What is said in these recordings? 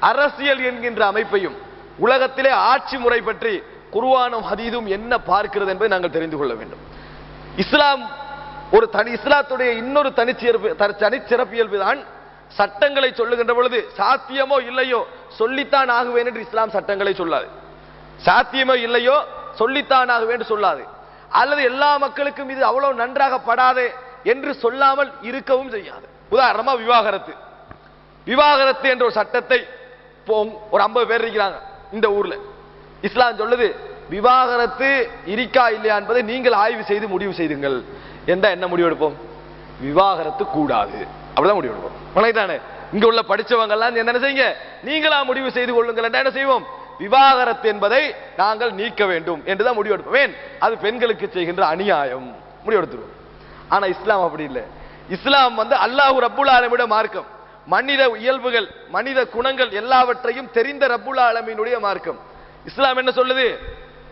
அரசியல் என்கின்ற அமைப்பையும் உலகத்திலே ஆட்சி முறை பற்றி குருவானும் ஹதீதும் என்ன பார்க்கிறது என்பதை நாங்கள் தெரிந்து கொள்ள வேண்டும். இஸ்லாம் ஒரு தனி இஸ்லாத்துடைய இன்னொரு தனிச்சிறப்பு த- தனிச்சிறப்பியல்பு தான் சட்டங்களை சொல்லுகின்ற பொழுது சாத்தியமோ இல்லையோ சொல்லித்தான் ஆகுவேன் என்று இஸ்லாம் சட்டங்களை சொல்லாது. சாத்தியமோ இல்லையோ சொல்லித்தான் ஆகுவேன் சொல்லாது. அல்லது எல்லா மக்களுக்கும் இது அவ்வளவு நன்றாக படாது என்று சொல்லாமல் இருக்கவும் செய்யாது. உதாரணமா விவாகரத்து. விவாகரத்து என்ற ஒரு சட்டத்தை இப்போ ஒரு ஐம்பது பேர் இருக்கிறாங்க. இந்த ஊர்ல. இஸ்லாம் சொல்லுது விவாகரத்து இருக்கா இல்லையா என்பதை நீங்கள் ஆய்வு செய்து முடிவு செய்துங்கள். என்ற என்ன முடிவு எடுப்போம்? விவாகரத்து கூடாது. அப்படிதான் முடிவு எடுப்போம். உனக்குதானே இங்க உள்ள படிச்சவங்க எல்லாம் என்ன செய்யுங்க? நீங்களா முடிவு செய்து கொள்ளுங்கள். என்ன செய்வோம்? விவாகரத்து என்பதை நாங்கள் நீக்க வேண்டும். என்றுதான் முடிவு எடுப்போம். ஏன்? அது பெண்களுக்கு செய்கின்ற அநியாயம். முடிவு எடுத்துருவோம். ஆனா இஸ்லாம் அப்படி இல்லை. இஸ்லாம் வந்து அல்லாஹ் ரப்புல் ஆலமிட மார்க்கம். மனித இயல்புகள் மனித குணங்கள் எல்லாவற்றையும் தெரிந்த ரப்புல்லா ஆலமீனுடைய மார்க்கம். இஸ்லாம் என்ன சொல்லுது?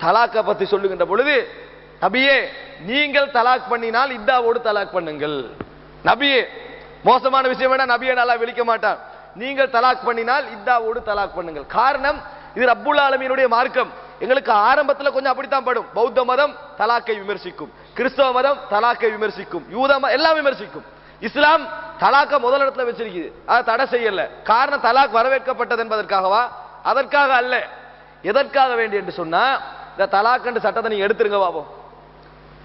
தலாக்க பத்தி சொல்லுகின்ற பொழுது நபியே நீங்கள் தலாக் பண்ணினால் இத்தாவோடு தலாக் பண்ணுங்கள். நபியே மோசமான விஷயம் வேணா நபியை நல்லா விழிக்க மாட்டான். நீங்கள் தலாக் பண்ணினால் இத்தாவோடு தலாக் பண்ணுங்கள். காரணம் இது ரப்புல் ஆலமீனுடைய மார்க்கம். எங்களுக்கு ஆரம்பத்தில் கொஞ்சம் அப்படித்தான் படும். பௌத்த மதம் தலாக்கை விமர்சிக்கும். கிறிஸ்தவ மதம் தலாக்கை விமர்சிக்கும். யூத எல்லாம் விமர்சிக்கும். இஸ்லாம் தலாக்க முதல் இடத்துல வச்சிருக்குது. அதை தடை செய்யல. காரணம் தலாக் வரவேற்கப்பட்டது என்பதற்காகவா? அதற்காக அல்ல. எதற்காக வேண்டி என்று சொன்னா இந்த தலாக்கண்டு சட்டத்தை நீங்க எடுத்துருங்க பாப்போம்.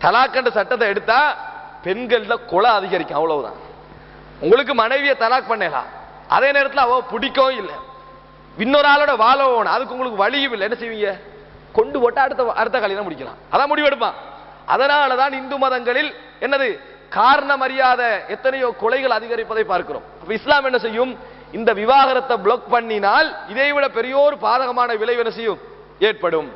தலாக்கண்டு சட்டத்தை எடுத்தா பெண்கள்ல கொலை அதிகரிக்கும் அவ்வளவுதான். உங்களுக்கு மனைவியை தலாக் பண்ணலாம் அதே நேரத்தில் அவ பிடிக்கவும் இல்லை. இன்னொரு ஆளோட வாழ அதுக்கு உங்களுக்கு வழியும் இல்லை. என்ன செய்வீங்க? கொண்டு போட்டால் அடுத்த அடுத்த கல்யாணம் முடிக்கலாம். அதான் முடிவெடுப்பான். அதனால தான் இந்து மதங்களில் என்னது? காரணம் அறியாத எத்தனையோ கொலைகள் அதிகரிப்பதை பார்க்கிறோம். இஸ்லாம் என்ன செய்யும்? இந்த விவாகரத்தை பிளாக் பண்ணினால் இதை விட பெரியோர் பாதகமான விளைவு என்ன செய்யும்? ஏற்படும்.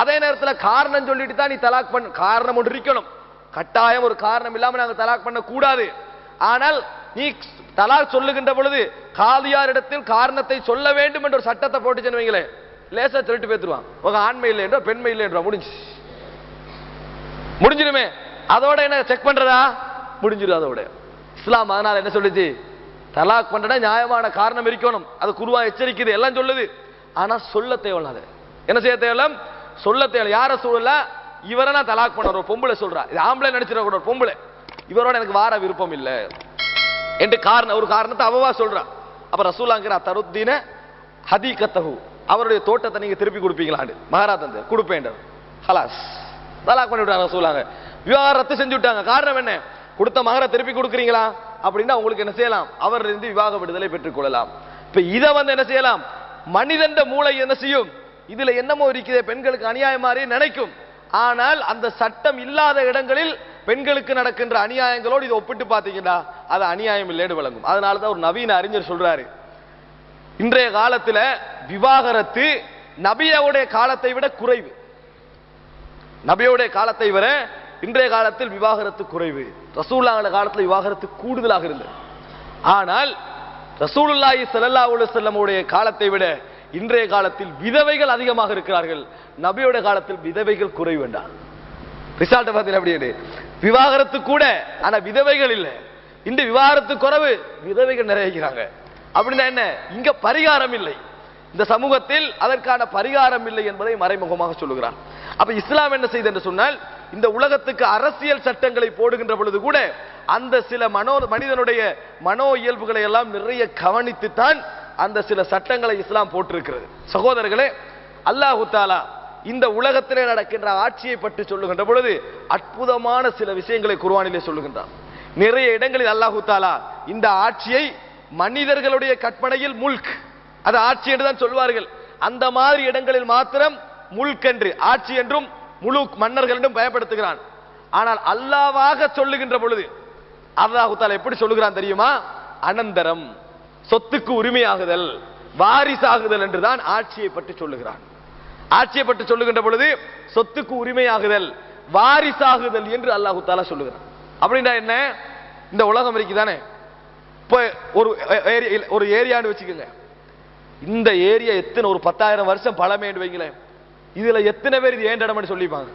அதே நேரத்தில் காரணம் சொல்லிட்டு தான் நீ தலாக் பண்ண காரணம் ஒன்று இருக்கணும். கட்டாயம் ஒரு காரணம் இல்லாமல் நாங்கள் தலாக் பண்ணக்கூடாது. ஆனால் நீ தலாக் சொல்லுகின்ற பொழுது காதியாரிடத்தில் காரணத்தை சொல்ல வேண்டும் என்ற ஒரு சட்டத்தை போட்டுச்சுன்னு வைங்களேன். லேசா திருட்டு பேத்துருவான். உங்க ஆண்மை இல்லை என்றோ பெண்மை இல்லை என்றோ முடிஞ்சு முடிஞ்சிருமே அதோட என்ன செக் பண்றதா? முடிஞ்சிடும் அதோட. இஸ்லாம் அதனால் என்ன சொல்லுச்சு தலாக் பண்ணுறா நியாயமான காரணம் இருக்கணும். அது குருவா எச்சரிக்குது எல்லாம் சொல்லுது. ஆனால் சொல்ல தேவையில்ல அது என்ன செய்ய தேவையில்ல? சொல்ல தேவையில்ல. யாரை சூழல இவரை நான் தலாக் பண்ண ஒரு பொம்பளை சொல்றா. இது ஆம்பளை நினைச்சிட கூட ஒரு பொம்பளை. இவரோட எனக்கு வார விருப்பம் இல்லை. என்று காரணம் ஒரு காரணத்தை அவவா சொல்றா. அப்ப ரசூலாங்கிற தருத்தீன ஹதீகத்தகு அவருடைய தோட்டத்தை நீங்க திருப்பி கொடுப்பீங்களாண்டு. மகாராஜன் கொடுப்பேன் ஹலாஸ். தலாக் பண்ணி விட்டாங்க ரசூலாங்க விவாகம் ரத்து செஞ்சு விட்டாங்க. காரணம் என்ன? கொடுத்த மகரை திருப்பி கொடுக்குறீங்களா? அப்படின்னா உங்களுக்கு என்ன செய்யலாம்? அவர் இருந்து விவாக விடுதலை பெற்றுக் கொள்ளலாம். இப்ப இதை வந்து என்ன செய்யலாம்? மனிதண்ட மூளை என்ன செய்யும்? இதுல என்னமோ இருக்குது பெண்களுக்கு அநியாயம் மாதிரி நினைக்கும். ஆனால் அந்த சட்டம் இல்லாத இடங்களில் பெண்களுக்கு நடக்கின்ற அநியாயங்களோடு இதை ஒப்பிட்டு பார்த்தீங்கன்னா அது அநியாயம் இல்லைன்னு விளங்கும். அதனால தான் ஒரு நவீன அறிஞர் சொல்றாரு. இன்றைய காலத்துல விவாகரத்து நபியோடைய காலத்தை விட குறைவு. நபியோடைய காலத்தை விட இன்றைய காலத்தில் விவாகரத்து குறைவு. ரசூலுல்லாஹ் காலத்தில் விவாகரத்து கூடுதலாக இருந்தது. ஆனால் ரசூலுல்லாஹி சல்லா அலைஹி காலத்தை விட இன்றைய காலத்தில் விதவைகள் அதிகமாக இருக்கிறார்கள். நபியோட காலத்தில் விதவைகள் குறைவு வேண்டாம் ரிசால்ட் பார்த்தீங்க அப்படியே விவாகரத்து கூட ஆனால் விதவைகள் இல்லை. இந்த விவாகரத்து குறைவு விதவைகள் நிறைவேற்கிறாங்க அப்படின்னா என்ன? இங்க பரிகாரம் இல்லை. இந்த சமூகத்தில் அதற்கான பரிகாரம் இல்லை என்பதை மறைமுகமாக சொல்லுகிறார். அப்ப இஸ்லாம் என்ன செய்து என்று சொன்னால் இந்த உலகத்துக்கு அரசியல் சட்டங்களை போடுகின்ற பொழுது கூட அந்த சில மனோ மனிதனுடைய மனோ இயல்புகளை எல்லாம் நிறைய கவனித்துத்தான் அந்த சில சட்டங்களை இஸ்லாம் போட்டிருக்கிறது. சகோதரர்களே அல்லாஹு தாலா இந்த உலகத்திலே நடக்கின்ற ஆட்சியை பற்றி சொல்லுகின்ற பொழுது அற்புதமான சில விஷயங்களை குர்ஆனிலே சொல்லுகின்றான். நிறைய இடங்களில் அல்லாஹு தாலா இந்த ஆட்சியை மனிதர்களுடைய கற்பனையில் முல்க் அது ஆட்சி என்று தான் சொல்வார்கள். அந்த மாதிரி இடங்களில் மாத்திரம் முல்க் என்று ஆட்சி என்றும் முழு மன்னர்களிடம் பயப்படுத்துகிறான். ஆனால் அல்லாவாக சொல்லுகின்ற பொழுது அல்லாஹு தாலா எப்படி சொல்லுகிறான் தெரியுமா? அனந்தரம் சொத்துக்கு உரிமையாகுதல் வாரிசாகுதல் என்றுதான் ஆட்சியை பற்றி சொல்லுகிறான். ஆட்சியை பற்றி சொல்லுகின்ற பொழுது சொத்துக்கு உரிமையாகுதல் வாரிசாகுதல் என்று அல்லாஹு தாலா சொல்லுகிறான். அப்படின்னா என்ன? இந்த உலகம் இருக்குதானே? இப்போ ஒரு ஏரியா ஒரு ஏரியான்னு வச்சுக்கோங்க. இந்த ஏரியா எத்தனை ஒரு பத்தாயிரம் வருஷம் பழமைன்னு வைங்களேன். இதுல எத்தனை பேர் இது ஏண்டடம்னு சொல்லிப்பாங்க.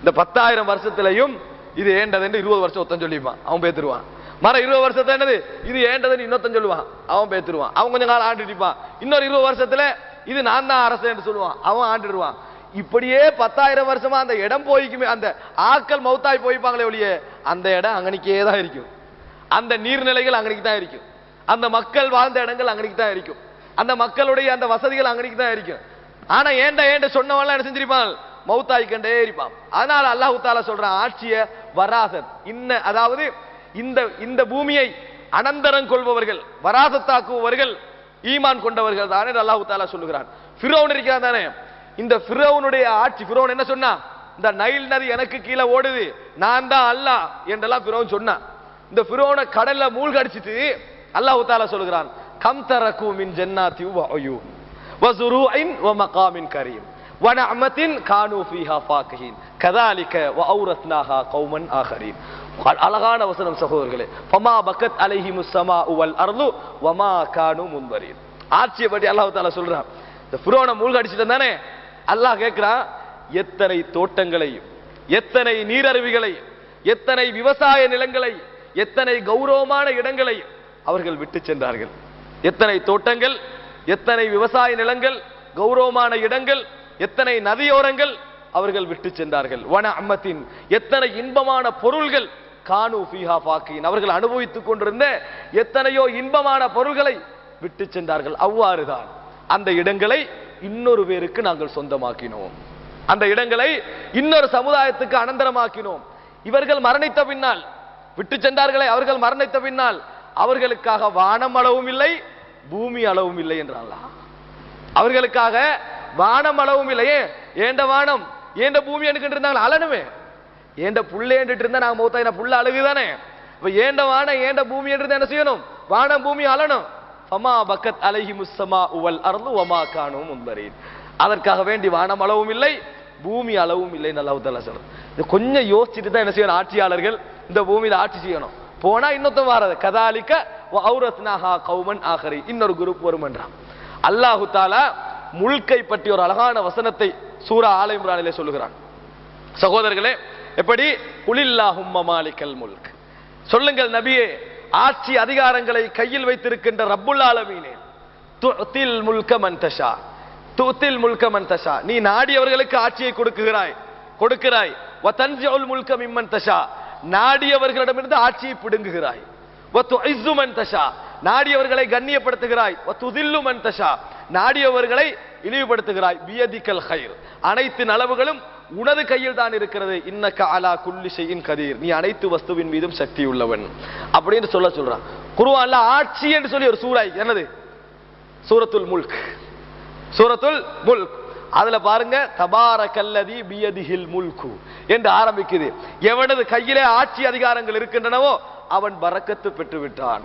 இந்த பத்தாயிரம் வருஷத்துலயும் இது ஏண்டதுன்னு இருபது வருஷம் ஒருத்தன் சொல்லிப்பான். அவன் பேத்துருவான். மர இருபது வருஷத்துல என்னது? இது ஏண்டதுன்னு இன்னொருத்தன் சொல்லுவான். அவன் பேத்துருவான். அவன் கொஞ்சம் காலம் ஆண்டுட்டு இன்னொரு இருபது வருஷத்துல இது நான் தான் அரசு சொல்லுவான். அவன் ஆண்டுடுவான் இப்படியே பத்தாயிரம் வருஷமா அந்த இடம் போய்க்குமே அந்த ஆக்கள் மௌத்தாய் போய்ப்பாங்களே ஒழிய அந்த இடம் அங்கனிக்கே தான் இருக்கும். அந்த நீர்நிலைகள் அங்கனிக்கு தான் இருக்கும். அந்த மக்கள் வாழ்ந்த இடங்கள் அங்கனிக்கு தான் இருக்கும். அந்த மக்களுடைய அந்த வசதிகள் அங்கனிக்கு தான் இருக்கும். ஆனா ஏண்ட ஏண்ட சொன்னவன்லாம் என்ன செஞ்சிருப்பான்? மௌத்தாய்க்கண்டே இருப்பான். அதனால அல்லாஹு தாலா சொல்றான் ஆட்சிய வராசத். இன்ன அதாவது இந்த இந்த பூமியை அனந்தரம் கொள்பவர்கள் வராசத்தாக்குபவர்கள் ஈமான் கொண்டவர்கள் தானே அல்லாஹு தாலா சொல்லுகிறான். ஃபிரோன் இருக்கிறான் தானே? இந்த ஃபிரோனுடைய ஆட்சி ஃபிரோன் என்ன சொன்னா? இந்த நைல் நதி எனக்கு கீழே ஓடுது நான் தான் அல்லாஹ் என்றெல்லாம் ஃபிரோன் சொன்னான் இந்த ஃபிரோனை கடல்ல மூழ்கடிச்சிட்டு அல்லாஹு தாலா சொல்லுகிறான் கம் தரக்கும் மின் ஜென்னா வ வசுரூஇன் வ மகாமின் கரீம் ونعمة كانوا فيها فاكهين كذلك وأورثناها قوما آخرين அழகான வசனம் சகோதரர்களே ஃபமா பக்கத் அலைஹிமு ஸமா வல் அர்து வமா கானு முன்வரீன் ஆட்சியை பற்றி அல்லாஹ் தாலா சொல்றான் இந்த ஃபிரோனை மூழ்கடிச்சிட்டு தானே அல்லாஹ் கேட்கிறான் எத்தனை தோட்டங்களையும் எத்தனை நீரருவிகளை எத்தனை விவசாய நிலங்களை எத்தனை கௌரவமான இடங்களை அவர்கள் விட்டு சென்றார்கள் எத்தனை தோட்டங்கள் எத்தனை விவசாய நிலங்கள் கௌரவமான இடங்கள் எத்தனை நதியோரங்கள் அவர்கள் விட்டு சென்றார்கள். வன அம்மத்தின் எத்தனை இன்பமான பொருள்கள் கானு ஃபீஹா ஃபாக்கின் அவர்கள் அனுபவித்துக் கொண்டிருந்த எத்தனையோ இன்பமான பொருள்களை விட்டு சென்றார்கள். அவ்வாறுதான் அந்த இடங்களை இன்னொரு பேருக்கு நாங்கள் சொந்தமாக்கினோம். அந்த இடங்களை இன்னொரு சமுதாயத்துக்கு அனந்தரமாக்கினோம். இவர்கள் மரணித்த பின்னால் விட்டு சென்றார்களே அவர்கள் மரணித்த பின்னால் அவர்களுக்காக வானம் அளவும் இல்லை பூமி அளவும் இல்லை என்றாங்களா அவர்களுக்காக வானம் அளவும் இல்லையே ஏண்ட வானம்? ஏண்ட பூமி எனக்கு இருந்தாங்க அலனுமே ஏண்ட புள்ளை இருந்தா நாங்க மௌத்தா புள்ள அழகுதானே? இப்போ ஏண்ட வானம் ஏண்ட பூமி என்றது என்ன செய்யணும்? வானம் பூமி அலனும் ஃபமா பக்கத் அலகி முஸ்ஸமா உவல் அறந்து ஒமா காணும் முன்பரீன் அதற்காக வேண்டி வானம் அளவும் இல்லை பூமி அளவும் இல்லை நல்லா தலா சொல்றது இது கொஞ்சம் யோசிச்சுட்டு தான் என்ன செய்யணும்? ஆட்சியாளர்கள் இந்த பூமியில் ஆட்சி செய்யணும். போனா இன்னொருத்தன் வாரது கதாலிக்க அவுரத்னாஹா கௌமன் ஆகரி. இன்னொரு குரூப் வருமன்றான் அல்லாஹு தாலா முல்கை பற்றி ஒரு அழகான வசனத்தை சூரா ஆலயம்ரானிலே சொல்லுகிறான். சகோதரர்களே எப்படி? குலில்லாஹும் மாலிக்கல் முல்க். சொல்லுங்கள் நபியே ஆட்சி அதிகாரங்களை கையில் வைத்திருக்கின்ற ரப்புல் ஆலமீனே. துத்தில் முல்க மந்தஷா துத்தில் முல்க மந்தஷா நீ நாடியவர்களுக்கு ஆட்சியை கொடுக்குகிறாய். கொடுக்கிறாய். வதன்ஜுல் முல்க மிம்மன் தஷா. நாடியவர்களிடமிருந்து ஆட்சியை பிடுங்குகிறாய். நாடியவர்களை கண்ணியப்படுத்துகிறாய். தஷா. நாடியவர்களை இழிவுபடுத்துகிறாய். பியதிக்கல் ஹைர். அனைத்து நலவுகளும் உனது கையில் தான் இருக்கிறது. இன்னக்க அலா குல்லி செய்யின் கதீர். நீ அனைத்து வஸ்துவின் மீதும் சக்தி உள்ளவன். அப்படின்னு சொல்ல சொல்றான். குருவான்ல ஆட்சி என்று சொல்லி ஒரு சூறாய் என்னது? சூரத்துல் முல்க். சூரத்துல் முல்க். அதுல பாருங்க தபார கல்லதி பியதிஹில் முல்கு என்று ஆரம்பிக்குது. எவனது கையிலே ஆட்சி அதிகாரங்கள் இருக்கின்றனவோ அவன் பறக்கத்து பெற்று விட்டான்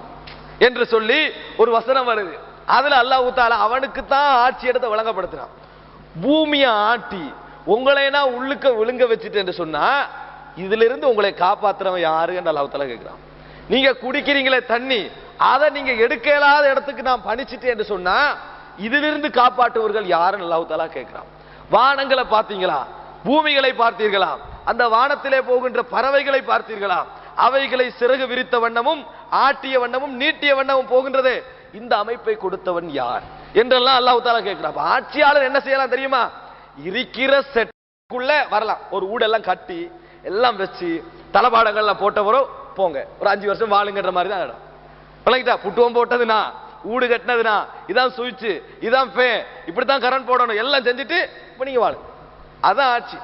என்று சொல்லி ஒரு வசனம் வருது. அதுல அல்லாஹ் தாலா அவனுக்கு தான் ஆட்சி இடத்தை வழங்கப்படுத்தினான் பூமியை ஆட்டி உங்களை நான் உள்ளுக்க விழுங்க வச்சுட்டு என்று சொன்னா இதுல இருந்து உங்களை காப்பாத்துறவன் யாரு என்று தாலா கேட்கிறான். நீங்க குடிக்கிறீங்களே தண்ணி அதை நீங்க எடுக்க இயலாத இடத்துக்கு நான் பணிச்சிட்டேன் என்று சொன்னா இதிலிருந்து காப்பாற்றுவர்கள் யாருன்னு அல்லாஹ் தாலா கேட்கிறான். வானங்களை பார்த்தீங்களா? பூமிகளை பார்த்தீர்களா? அந்த வானத்திலே போகின்ற பறவைகளை பார்த்தீர்களா? அவைகளை சிறகு விரித்த வண்ணமும் ஆட்டிய வண்ணமும் நீட்டிய வண்ணமும் போகின்றது. இந்த அமைப்பை கொடுத்தவன் யார்? என்றெல்லாம் அல்லாஹ் தாலா கேட்கிறான். அப்ப ஆட்சியாளர் என்ன செய்யலாம் தெரியுமா? இருக்கிற செட்டுக்குள்ள வரலாம். ஒரு ஊடெல்லாம் கட்டி எல்லாம் வச்சு தலபாடங்கள்லாம் போட்டவரோ போங்க. ஒரு அஞ்சு வருஷம் வாழுங்கன்ற மாதிரி தான் இடம். விளங்கிட்டா? புட்டுவம் போட்டதுனா ஊடு கட்டினதுனா இதான் சுவிட்ச் இதான் ஃபே இப்படித்தான் கரண்ட் போடணும். எல்லாம் செஞ்சுட்டு இப்போ நீங்கள் வாழு அதான் ஆட்சி.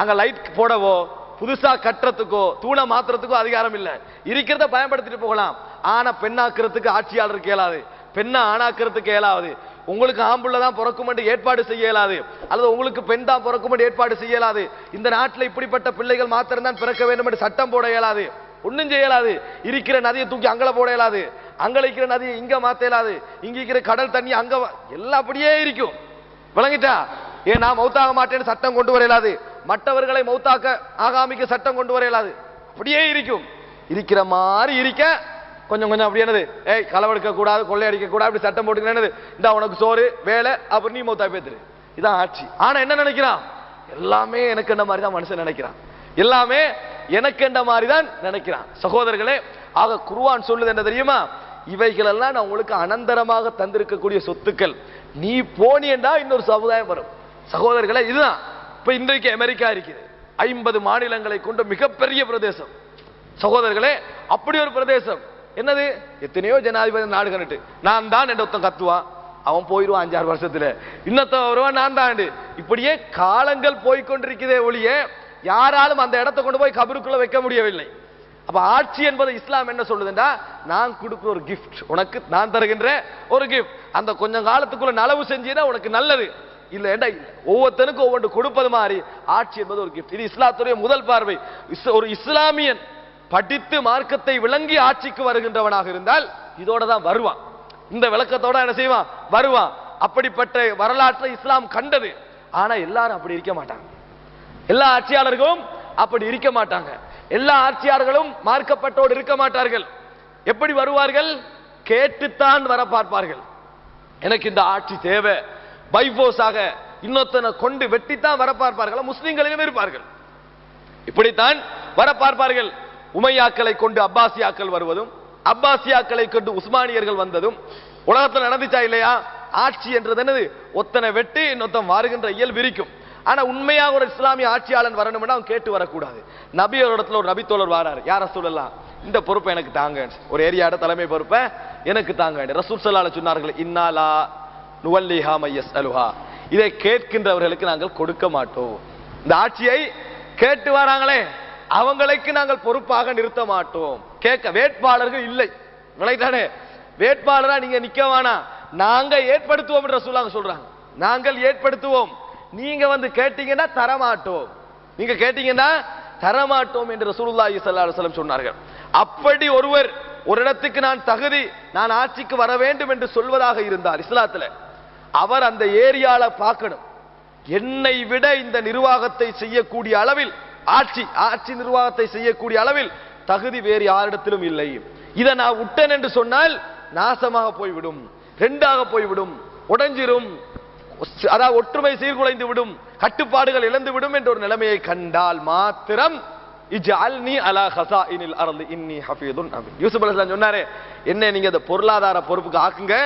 அங்கே லைட் போடவோ புதுசா கட்டுறதுக்கோ தூணை மாத்துறதுக்கோ அதிகாரம் இல்லை. இருக்கிறத பயன்படுத்திட்டு போகலாம். ஆனா பெண்ணாக்குறதுக்கு ஆட்சியாளருக்கு இயலாது பெண்ணை ஆணாக்குறதுக்கு இயலாது உங்களுக்கு ஆம்புள்ள தான் பிறக்கும் என்று ஏற்பாடு செய்ய இயலாது அல்லது உங்களுக்கு பெண் தான் பிறக்கும் என்று ஏற்பாடு செய்ய இயலாது இந்த நாட்டில் இப்படிப்பட்ட பிள்ளைகள் மாத்திரம் தான் பிறக்க வேண்டும் என்று சட்டம் போட இயலாது ஒன்றும் செய்யலாது இருக்கிற நதியை தூக்கி அங்கல போட இயலாது அங்கே இருக்கிற நதியை இங்கே மாற்ற இயலாது இங்கே இருக்கிற கடல் தண்ணி அங்கே எல்லாம் அப்படியே இருக்கும். விளங்கிட்டா? ஏன் நான் மௌத்தாக மாட்டேன்னு சட்டம் கொண்டு வர இயலாது மற்றவர்களை மௌத்தாக்க ஆகாமிக்க சட்டம் கொண்டு வர இயலாது. அப்படியே இருக்கும். இருக்கிற மாதிரி இருக்க கொஞ்சம் கொஞ்சம் அப்படி என்னது? ஏய் களவெடுக்க கூடாது கொள்ளையடிக்க கூடாது அப்படி சட்டம் போட்டுக்கிறேன் என்னது? இந்த உனக்கு சோறு வேலை அப்புறம் நீ மௌத்தா பேத்துரு இதான் ஆட்சி. ஆனா என்ன நினைக்கிறான்? எல்லாமே எனக்கு என்ன மாதிரி தான் மனுஷன் நினைக்கிறான். எல்லாமே எனக்கு என்ற மாதிரி தான் நினைக்கிறான். சகோதரர்களே ஆக குருவான் சொல்லுது என்ன தெரியுமா? இவைகளெல்லாம் நான் உங்களுக்கு அனந்தரமாக தந்திருக்கக்கூடிய சொத்துக்கள். நீ போனியண்டா இன்னொரு சமுதாயம் வரும். சகோதரர்களே இதுதான். இப்ப இன்றைக்கு அமெரிக்கா இருக்குது ஐம்பது மாநிலங்களை கொண்ட மிகப்பெரிய பிரதேசம். சகோதரர்களே அப்படி ஒரு பிரதேசம். என்னது? எத்தனையோ ஜனாதிபதி நாடு நான் தான் என்ற ஒருத்தன் கத்துவான் அவன் போயிடுவான் அஞ்சாறு வருஷத்துல. இன்னத்த வருவான் நான் தான் இப்படியே காலங்கள் போய்கொண்டிருக்கிறதே ஒழிய யாராலும் அந்த இடத்தை கொண்டு போய் கபருக்குள்ள வைக்க முடியவில்லை. அப்ப ஆட்சி என்பது இஸ்லாம் என்ன சொல்லுதுண்டா? நான் கொடுக்குற ஒரு கிஃப்ட் உனக்கு நான் தருகின்ற ஒரு கிஃப்ட் அந்த கொஞ்சம் காலத்துக்குள்ள நலவு செஞ்சீனா உனக்கு நல்லது. இல்ல ஏண்டா ஒவ்வொருத்தனுக்கும் ஒவ்வொன்று கொடுப்பது மாதிரி. ஆட்சி என்பது ஒரு கிஃப்ட் இது இஸ்லாத்துடைய முதல் பார்வை. இஸ்- ஒரு இஸ்லாமியன் படித்து மார்க்கத்தை விளங்கி ஆட்சிக்கு வருகின்றவனாக இருந்தால் இதோட தான் வருவான். இந்த விளக்கத்தோட என்ன செய்வான்? வருவான். அப்படிப்பட்ட வரலாற்றை இஸ்லாம் கண்டது. ஆனா எல்லாரும் அப்படி இருக்க மாட்டாங்க. எல்லா ஆட்சியாளர்களும் அப்படி இருக்க மாட்டாங்க. எல்லா ஆட்சியாளர்களும் மார்க்கப்பட்டோடு இருக்க மாட்டார்கள். எப்படி வருவார்கள்? கேட்டுத்தான் வர பார்ப்பார்கள். எனக்கு இந்த ஆட்சி தேவை. பைஃபோஸாக இன்னொருத்தனை கொண்டு வெட்டித்தான் வர பார்ப்பார்கள் முஸ்லிம்களிலும் இருப்பார்கள். இப்படித்தான் வர பார்ப்பார்கள் உமையாக்களை கொண்டு அப்பாசியாக்கள் வருவதும் அப்பாசியாக்களை கொண்டு உஸ்மானியர்கள் வந்ததும் உலகத்தில் நடந்துச்சா இல்லையா? ஆட்சி என்றது என்னது? ஒத்தனை வெட்டி இன்னொத்தன் வாருகின்ற இயல்பு இருக்கும். ஆனா உண்மையாக ஒரு இஸ்லாமிய ஆட்சியாளன் வரணும்னா அவன் கேட்டு வரக்கூடாது. நபி ஒரு இடத்துல ஒரு நபி யார சொல்லலாம் இந்த பொறுப்பை எனக்கு தாங்க ஒரு ஏரியாட தலைமை பொறுப்பை எனக்கு தாங்க ரசூல் ஸல்லல்லாஹு சொன்னார்கள் இன்னாலா நுவல்லிஹா மையஸ் அலுஹா இதை கேட்கின்றவர்களுக்கு நாங்கள் கொடுக்க மாட்டோம். இந்த ஆட்சியை கேட்டு வராங்களே அவங்களுக்கு நாங்கள் பொறுப்பாக நிறுத்த மாட்டோம். கேட்க வேட்பாளர்கள் இல்லை. விளைதானே வேட்பாளரா நீங்க நிக்க வேணாம். நாங்க ஏற்படுத்துவோம் சொல்லாங்க சொல்றாங்க. நாங்கள் ஏற்படுத்துவோம். நீங்க வந்து கேட்டீங்கன்னா தரமாட்டோம். நீங்க கேட்டீங்கன்னா தரமாட்டோம் என்று ரசூலுல்லாஹி ஸல்லல்லாஹு சொன்னார்கள். அப்படி ஒருவர் ஒரு இடத்துக்கு நான் தகுதி நான் ஆட்சிக்கு வர வேண்டும் என்று சொல்வதாக இருந்தார் இஸ்லாத்துல. அவர் அந்த ஏரியால பார்க்கணும். என்னை விட இந்த நிர்வாகத்தை செய்யக்கூடிய அளவில் ஆட்சி ஆட்சி நிர்வாகத்தை செய்யக்கூடிய அளவில் தகுதி வேறு யாரிடத்திலும் இல்லை. இதை நான் விட்டேன் என்று சொன்னால் நாசமாக போய்விடும் ரெண்டாக போய்விடும் உடைஞ்சிரும் அதாவது ஒற்றுமை சீர்குலைந்து விடும் கட்டுப்பாடுகள் இழந்து விடும் என்ற ஒரு நிலைமையை கண்டால் மாத்திரம் அலா சொன்னாரே என்ன நீங்க அந்த பொருளாதார பொறுப்புக்கு ஆக்குங்க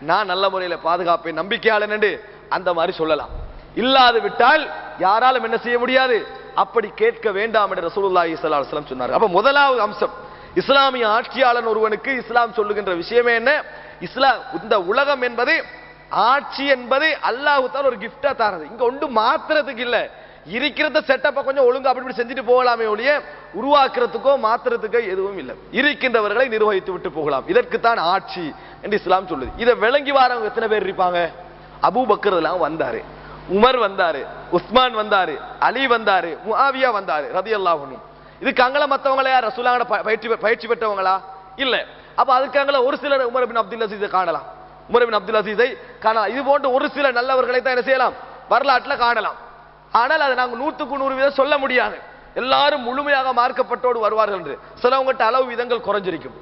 நான் நல்ல முறையில் பாதுகாப்பேன் நம்பிக்கையாளன் என்று அந்த மாதிரி சொல்லலாம். இல்லாது விட்டால் யாராலும் என்ன செய்ய முடியாது? அப்படி கேட்க வேண்டாம் என்று ரசூலுல்லா இஸ்லாம் சொன்னார் அப்ப முதலாவது அம்சம் இஸ்லாமிய ஆட்சியாளன் ஒருவனுக்கு இஸ்லாம் சொல்லுகின்ற விஷயமே என்ன? இஸ்லாம் இந்த உலகம் என்பது ஆட்சி என்பது அல்லாஹு தான் ஒரு கிஃப்டா தரது. இங்க ஒன்று மாத்துறதுக்கு இல்லை. இருக்கிறத செட்டப்பை கொஞ்சம் ஒழுங்கா அப்படி இப்படி செஞ்சுட்டு போகலாமே ஒழிய உருவாக்குறதுக்கோ மாத்துறதுக்கோ எதுவும் இல்லை. இருக்கின்றவர்களை நிர்வகித்து விட்டு போகலாம். இதற்கு தான் ஆட்சி என்று இஸ்லாம் சொல்லுது. இதை விளங்கி வாரவங்க எத்தனை பேர் இருப்பாங்க? அபூபக்கர் எல்லாம் வந்தாரு. உமர் வந்தாரு. உஸ்மான் வந்தாரு. அலி வந்தாரு. முஆவியா வந்தாரு. ரதியல்லாஹு இதுக்கு அங்கல மற்றவங்கள யார்? ரசூலாங்கட பயிற்சி பயிற்சி பெற்றவங்களா? இல்லை. அப்போ அதுக்காங்கள ஒரு சிலர் உமர் பின் அப்துல் அசீஸை காணலாம். உமர் பின் அப்துல் அசீஸை காணலாம். இது போன்ற ஒரு சில நல்லவர்களை தான் என்ன செய்யலாம்? வரலாற்றில் காணலாம். ஆனால் அதை நாங்க நூற்றுக்கு நூறு வீதம் சொல்ல முடியாது. எல்லாரும் முழுமையாக மார்க்கப்பட்டோடு வருவார்கள் என்று. சிலவங்ககிட்ட அளவு விதங்கள் குறைஞ்சிருக்கும்.